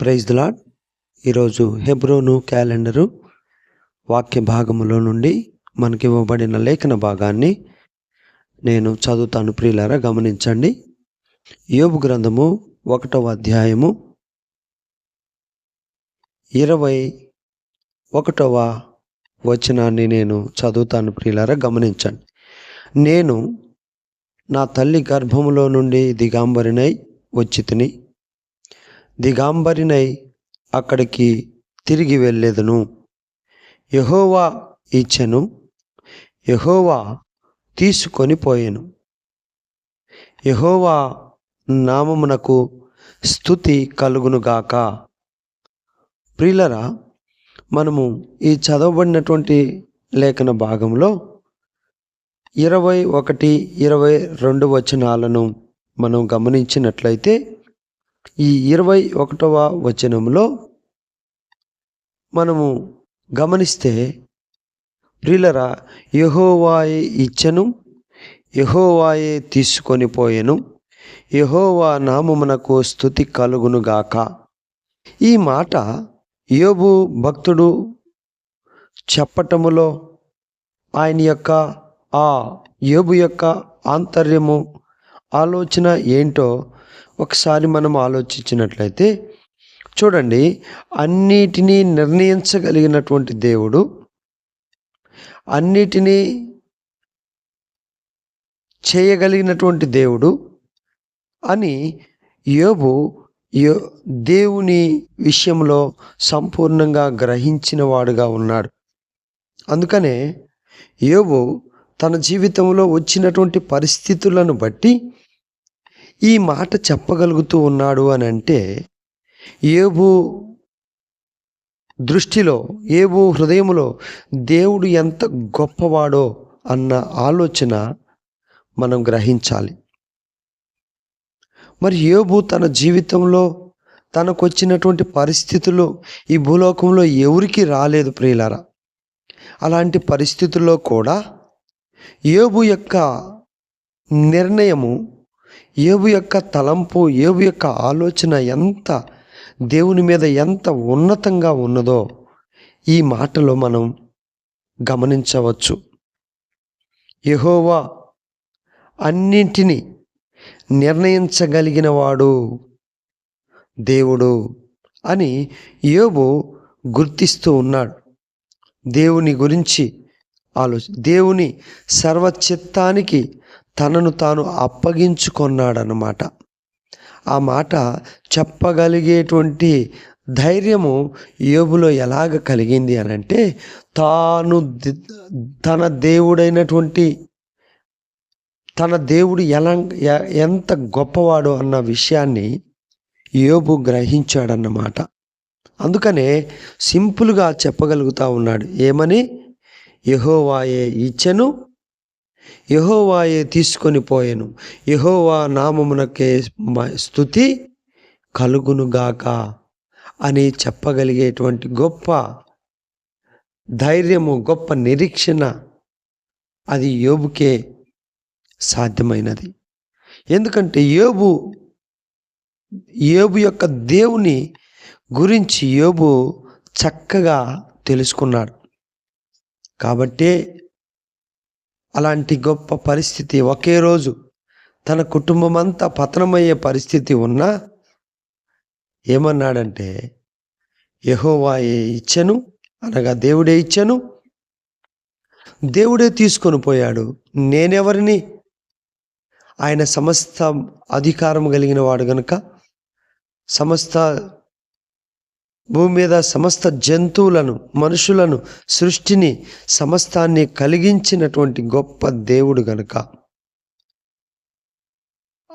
Praise lord ఈరోజు హెబ్రోను calendar వాక్య భాగములో నుండి మనకి ఇవ్వబడిన లేఖన భాగాన్ని నేను చదువుతాను. ప్రియులారా గమనించండి. యోబు గ్రంథము ఒకటవ అధ్యాయము ఇరవై ఒకటవ వచనాన్ని నేను చదువుతాను. ప్రియులారా గమనించండి. నేను నా తల్లి గర్భములో నుండి దిగాంబరినై వచ్చి తిని దిగాంబరినై అక్కడికి తిరిగి వెళ్ళేదను. యహోవా ఇచ్చెను. యహోవా తీసుకొని పోయెను. యహోవా నామమునకు స్థుతి కలుగునుగాక ప్రియులరా మనము ఈ చదవబడినటువంటి లేఖన భాగంలో ఇరవై ఒకటి ఇరవై రెండు వచనాలను మనం గమనించినట్లయితే ఈ ఇరవై ఒకటవ వచనంలో మనము గమనిస్తే ప్రియులరా యహోవాయే ఇచ్చను యహోవాయే తీసుకొని పోయెను యహోవా నామమునకు స్థుతి కలుగునుగాక. ఈ మాట యోబు భక్తుడు చెప్పటములో ఆయన యొక్క ఆ యోబు యొక్క ఆంతర్యము ఆలోచన ఏంటో ఒకసారి మనం ఆలోచించినట్లయితే చూడండి అన్నిటినీ నిర్ణయించగలిగినటువంటి దేవుడు అన్నిటినీ చేయగలిగినటువంటి దేవుడు అని యోబు యో దేవుని విషయంలో సంపూర్ణంగా గ్రహించిన వాడుగా ఉన్నాడు. అందుకనే యోబు తన జీవితంలో వచ్చినటువంటి పరిస్థితులను బట్టి ఈ మాట చెప్పగలుగుతూ ఉన్నాడు అని అంటే ఏబు దృష్టిలో ఏబు హృదయములో దేవుడు ఎంత గొప్పవాడో అన్న ఆలోచన మనం గ్రహించాలి. మరి ఏబు తన జీవితంలో తనకు వచ్చినటువంటి పరిస్థితులు ఈ భూలోకంలో ఎవరికి రాలేదు ప్రియులారా. అలాంటి పరిస్థితుల్లో కూడా ఏబు యొక్క నిర్ణయము ఏబు యొక్క తలంపు ఏబు యొక్క ఆలోచన ఎంత దేవుని మీద ఎంత ఉన్నతంగా ఉన్నదో ఈ మాటలో మనం గమనించవచ్చు. యహోవా అన్నింటినీ నిర్ణయించగలిగినవాడు దేవుడు అని యోబు గుర్తిస్తూ ఉన్నాడు. దేవుని గురించి ఆలోచి దేవుని సర్వచిత్తానికి తనను తాను అప్పగించుకొన్నాడన్నమాట. ఆ మాట చెప్పగలిగేటువంటి ధైర్యము యోబులో ఎలాగ కలిగింది అని అంటే తాను తన దేవుడైనటువంటి తన దేవుడు ఎలా ఎంత గొప్పవాడు అన్న విషయాన్ని యోబు గ్రహించాడన్నమాట. అందుకనే సింపుల్గా చెప్పగలుగుతా ఉన్నాడు. ఏమని? యహోవాయే ఇచ్చెను యహోవాయే తీసుకొని పోయెను. యహోవా నామమునకే స్థుతి కలుగునుగాక అని చెప్పగలిగేటువంటి గొప్ప ధైర్యము గొప్ప నిరీక్షణ అది యోబుకే సాధ్యమైనది. ఎందుకంటే యోబు యోబు యొక్క దేవుని గురించి యోబు చక్కగా తెలుసుకున్నాడు. కాబట్టే అలాంటి గొప్ప పరిస్థితి ఒకే రోజు తన కుటుంబం అంతా పతనమయ్యే పరిస్థితి ఉన్నా ఏమన్నాడంటే యహోవాయే ఇచ్చను అనగా దేవుడే ఇచ్చను దేవుడే తీసుకొని పోయాడు నేనెవరిని? ఆయన సమస్త అధికారం కలిగిన వాడు గనుక సమస్త భూమి మీద సమస్త జంతువులను మనుషులను సృష్టిని సమస్తాన్ని కలిగించినటువంటి గొప్ప దేవుడు గనుక.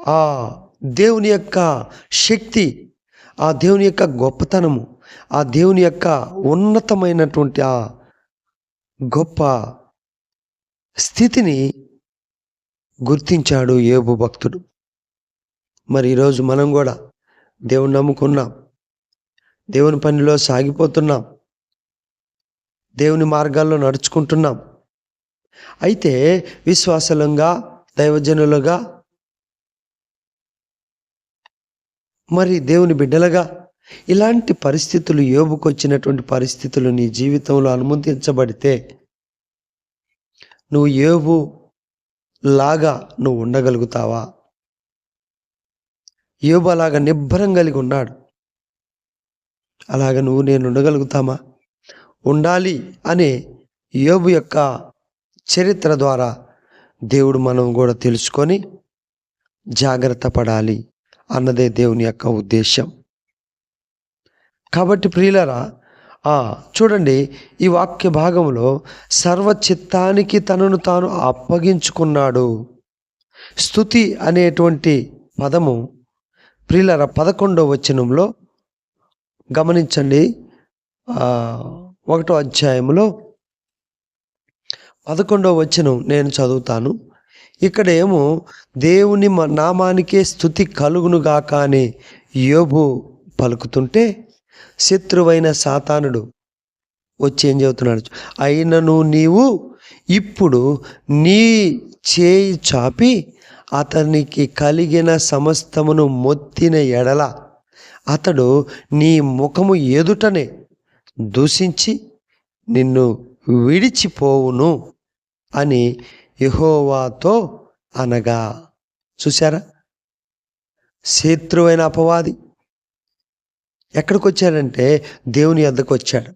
ఆ దేవుని యొక్క శక్తి ఆ దేవుని యొక్క గొప్పతనము ఆ దేవుని యొక్క ఉన్నతమైనటువంటి ఆ గొప్ప స్థితిని గుర్తించాడు ఏబు భక్తుడు. మరి ఈరోజు మనం కూడా దేవుని నమ్ముకున్నాం. దేవుని పనిలో సాగిపోతున్నాం. దేవుని మార్గాల్లో నడుచుకుంటున్నాం. అయితే విశ్వాసలంగా దైవజనులుగా మరి దేవుని బిడ్డలుగా ఇలాంటి పరిస్థితులు యోబుకు వచ్చినటువంటి పరిస్థితులు నీ జీవితంలో అనుమతించబడితే నువ్వు యోబు లాగా నువ్వు ఉండగలుగుతావా? యోబు అలాగా నిబ్బరం కలిగి ఉన్నాడు. అలాగ నువ్వు నేను ఉండగలుగుతామా ఉండాలి అనే యోబు యొక్క చరిత్ర ద్వారా దేవుడు మనం కూడా తెలుసుకొని జాగ్రత్త పడాలి అన్నదే దేవుని యొక్క ఉద్దేశం కాబట్టి ప్రియులరా ఆ, చూడండి ఈ వాక్య భాగంలో సర్వచిత్తానికి తనను తాను అప్పగించుకున్నాడు. స్థుతి అనేటువంటి పదము ప్రియులర పదకొండవ వచనంలో గమనించండి. ఒకటో అధ్యాయంలో పదకొండవ వచనం నేను చదువుతాను. ఇక్కడ ఏమో దేవుని నామానికే స్థుతి కలుగునుగాక అని యోబు పలుకుతుంటే శత్రువైన సాతానుడు వచ్చి ఏం చెబుతున్నాడు? అయినను నీవు ఇప్పుడు నీ చేయి చాపి అతనికి కలిగిన సమస్తమును మొత్తిన ఎడల అతడు నీ ముఖము ఎదుటనే దూషించి నిన్ను విడిచిపోవును అని యహోవాతో అనగా. చూసారా శత్రువైన అపవాది ఎక్కడికి వచ్చాడంటే దేవుని అద్దకు వచ్చాడు.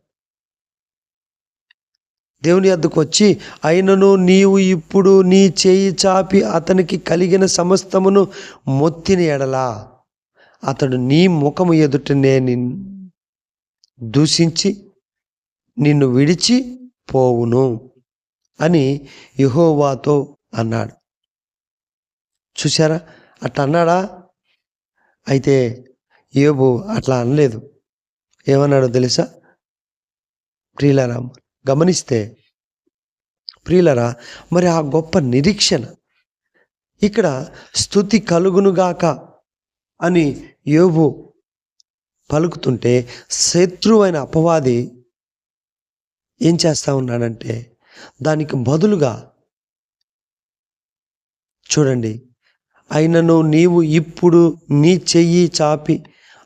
దేవుని వద్దకు వచ్చి అయినను నీవు ఇప్పుడు నీ చేయి చాపి అతనికి కలిగిన సమస్తమును మొత్తిని ఎడలా. అతడు నీ ముఖము ఎదుటనే నిన్ను దూషించి నిన్ను విడిచి పోవును అని యహోవాతో అన్నాడు. చూసారా అట్లా అన్నాడా? అయితే యోబు అట్లా అనలేదు. ఏమన్నాడో తెలుసా? ప్రియులరా గమనిస్తే ప్రియులరా మరి ఆ గొప్ప నిరీక్షణ ఇక్కడ స్థుతి కలుగునుగాక అని యోబు పలుకుతుంటే శత్రువైన అపవాది ఏం చేస్తా ఉన్నాడంటే దానికి బదులుగా చూడండి అయినను నీవు ఇప్పుడు నీ చెయ్యి చాపి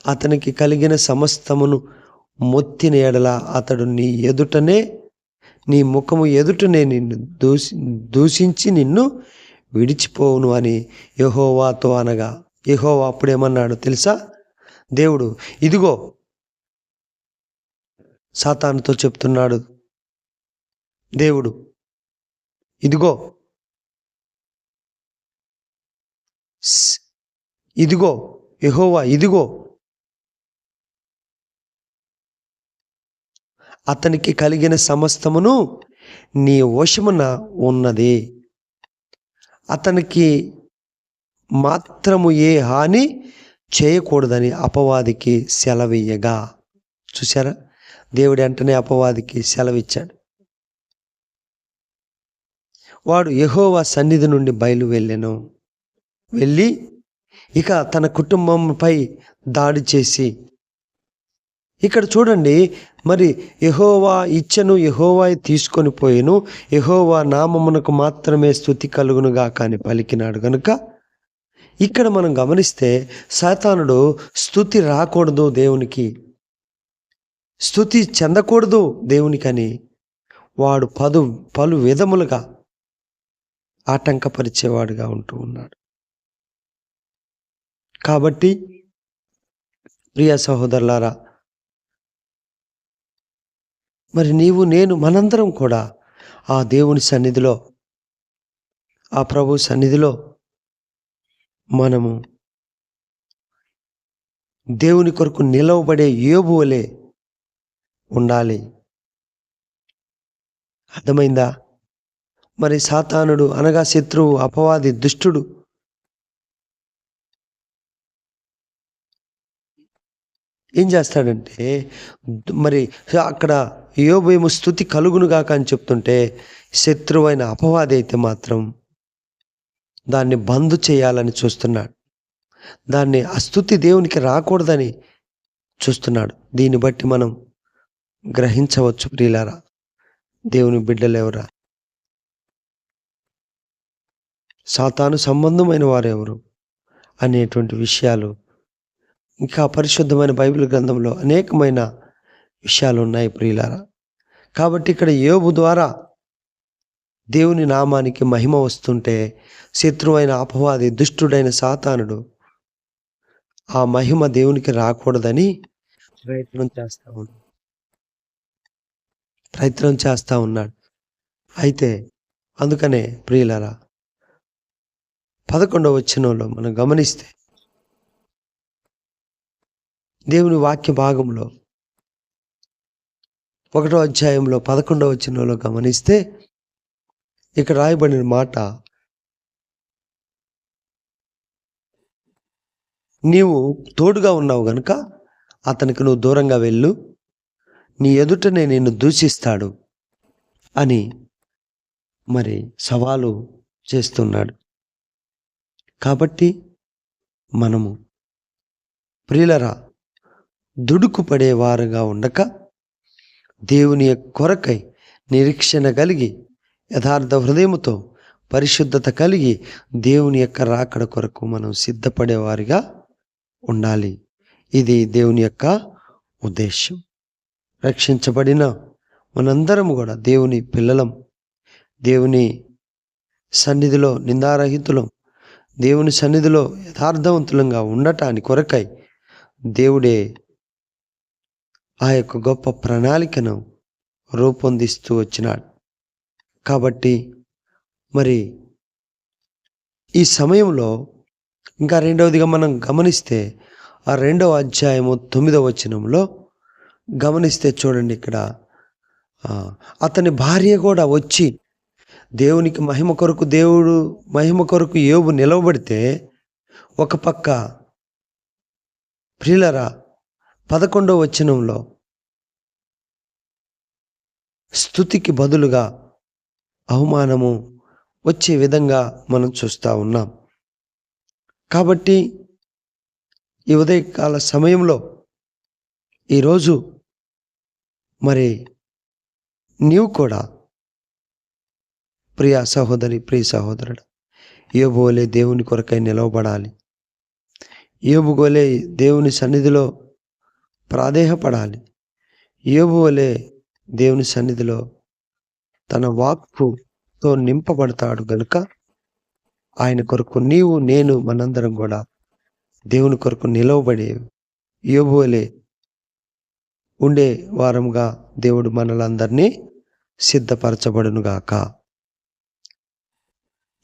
అతనికి కలిగిన సమస్తమును మొత్తిన ఎడల అతడు నీ ఎదుటనే నీ ముఖము ఎదుటనే నిన్ను దూషి దూషించి నిన్ను విడిచిపోవును అని యహోవాతో అనగా యెహోవా అప్పుడేమన్నాడు తెలుసా? దేవుడు ఇదిగో సాతానుతో చెప్తున్నాడు. దేవుడు ఇదిగో ఇదిగో యహోవా ఇదిగో అతనికి కలిగిన సమస్తమును నీ వశమున ఉన్నది. అతనికి మాత్రము ఏ హాని చేయకూడదని అపవాదికి సెలవియ్యగా. చూసారా దేవుడు వెంటనే అపవాదికి సెలవిచ్చాడు. వాడు యహోవా సన్నిధి నుండి బయలు వెళ్ళాను వెళ్ళి ఇక తన కుటుంబంపై దాడి చేసి ఇక్కడ చూడండి మరి యహోవా ఇచ్చను యహోవా తీసుకొని పోయాను. యహోవా నామమునకు మాత్రమే స్థుతి కలుగునుగా కానీ పలికినాడు కనుక ఇక్కడ మనం గమనిస్తే సాతానుడు స్థుతి రాకూడదు దేవునికి స్థుతి చెందకూడదు దేవునికని వాడు పదు పలు విధములుగా ఆటంకపరిచేవాడుగా ఉంటూ ఉన్నాడు. కాబట్టి ప్రియ సహోదరులారా మరి నీవు నేను మనందరం కూడా ఆ దేవుని సన్నిధిలో ఆ ప్రభు సన్నిధిలో మనము దేవుని కొరకు నిలవబడే యోబు వలె ఉండాలి. అర్థమైందా? మరి సాతానుడు అనగా శత్రువు అపవాది దుష్టుడు ఏం చేస్తాడంటే మరి అక్కడ యోబేము ఏమో స్థుతి కలుగునుగాక అని చెప్తుంటే శత్రువైన అపవాది అయితే మాత్రం దాన్ని బంద్ చేయాలని చూస్తున్నాడు. దాన్ని అస్తుతి దేవునికి రాకూడదని చూస్తున్నాడు. దీన్ని బట్టి మనం గ్రహించవచ్చు ప్రియులారా. దేవుని బిడ్డలెవరా సాతాను సంబంధమైన వారెవరు అనేటువంటి విషయాలు ఇంకా పరిశుద్ధమైన బైబిల్ గ్రంథంలో అనేకమైన విషయాలు ఉన్నాయి ప్రియులారా. కాబట్టి ఇక్కడ యోబు ద్వారా దేవుని నామానికి మహిమ వస్తుంటే శత్రువైన అపవాది దుష్టుడైన సాతానుడు ఆ మహిమ దేవునికి రాకూడదని ప్రయత్నం చేస్తా ఉన్నాడు. ప్రయత్నం చేస్తూ ఉన్నాడు. అయితే అందుకనే ప్రియులరా పదకొండవ వచ్చినంలో మనం గమనిస్తే దేవుని వాక్య భాగంలో ఒకటో అధ్యాయంలో పదకొండవ వచ్చినంలో గమనిస్తే ఇక్కడ రాయబడిన మాట నీవు తోడుగా ఉన్నావు గనుక అతనికి నువ్వు దూరంగా వెళ్ళు. నీ ఎదుటనే నిన్ను దూషిస్తాడు అని మరి సవాలు చేస్తున్నాడు. కాబట్టి మనము ప్రియులరా దుడుకు పడేవారుగా ఉండక దేవుని కొరకై నిరీక్షణ కలిగి యథార్థ హృదయముతో పరిశుద్ధత కలిగి దేవుని యొక్క రాకడ కొరకు మనం సిద్ధపడేవారిగా ఉండాలి. ఇది దేవుని యొక్క ఉద్దేశం రక్షించబడిన మనందరం కూడా దేవుని పిల్లలం దేవుని సన్నిధిలో నిందారహితులం దేవుని సన్నిధిలో యథార్థవంతులంగా ఉండటాని కొరకై దేవుడే ఆ యొక్క గొప్ప ప్రణాళికను రూపొందిస్తూ వచ్చినాడు. కాబట్టి మరి ఈ సమయంలో ఇంకా రెండవదిగా మనం గమనిస్తే ఆ రెండవ అధ్యాయము తొమ్మిదవ వచనంలో గమనిస్తే చూడండి ఇక్కడ అతని భార్య కూడా వచ్చి దేవునికి మహిమ కొరకు దేవుడు మహిమ కొరకు యోబు నిలవబడితే ఒక పక్క ప్రియులరా పదకొండవ వచనంలో స్థుతికి బదులుగా అవమానము వచ్చే విధంగా మనం చూస్తూ ఉన్నాం. కాబట్టి ఈ ఉదయకాల సమయంలో ఈరోజు మరి నీవు కూడా ప్రియ సహోదరి ప్రియ సహోదరుడు యోబోలే దేవుని కొరకై నిలవబడాలి. యోబుగోలే దేవుని సన్నిధిలో ప్రాదేహపడాలి. యోబువలే దేవుని సన్నిధిలో తన వాక్తో నింపబడతాడు గనుక ఆయన కొరకు నీవు నేను మనందరం కూడా దేవుని కొరకు నిలవబడే యోబోలే ఉండే వారముగా దేవుడు మనలందరినీ సిద్ధపరచబడునుగాక.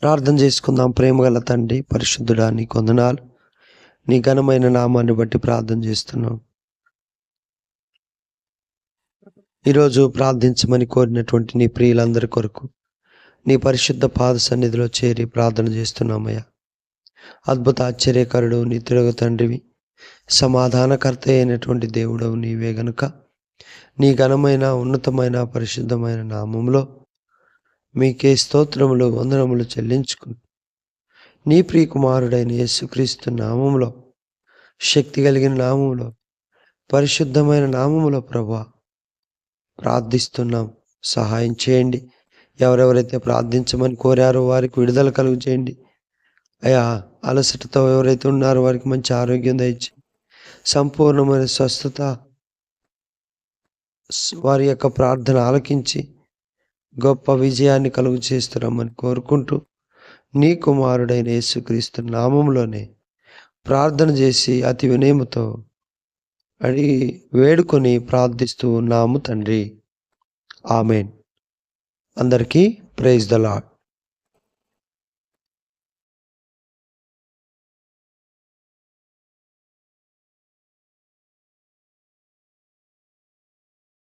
ప్రార్థన చేసుకుందాం. ప్రేమగల తండ్రి పరిశుద్ధుడా నీ కొందనాలు నీ ఘనమైన నామాన్ని బట్టి ప్రార్థన చేస్తున్నాం. ఈరోజు ప్రార్థించమని కోరినటువంటి నీ ప్రియులందరి కొరకు నీ పరిశుద్ధ పాద సన్నిధిలో చేరి ప్రార్థన చేస్తున్నామయ్యా. అద్భుత ఆశ్చర్యకరుడు నీ తిరుగు తండ్రివి సమాధానకర్త అయినటువంటి దేవుడవు నీవే గనుక. నీ ఘనమైన ఉన్నతమైన పరిశుద్ధమైన నామంలో మీకే స్తోత్రములు వందనములు చెల్లించుకుని. నీ ప్రియకుమారుడైన యేసుక్రీస్తు నామంలో శక్తి కలిగిన నామంలో పరిశుద్ధమైన నామములో ప్రభా ప్రార్థిస్తున్నాం. సహాయం చేయండి. ఎవరెవరైతే ప్రార్థించమని కోరారో వారికి విడుదల కలుగు చేయండి అయా అలసటతో ఎవరైతే ఉన్నారో వారికి మంచి ఆరోగ్యం దయచి సంపూర్ణమైన స్వస్థత వారి యొక్క ప్రార్థన ఆలకించి గొప్ప విజయాన్ని కలుగు చేస్తున్నామని కోరుకుంటూ నీ కుమారుడైన యేసుక్రీస్తు నామంలోనే ప్రార్థన చేసి అతి వినయముతో అని వేడుకొని ప్రార్థిస్తూ ఉన్నాము తండ్రి. ఆమెన్. అందరికీ ప్రైజ్ ద లాడ్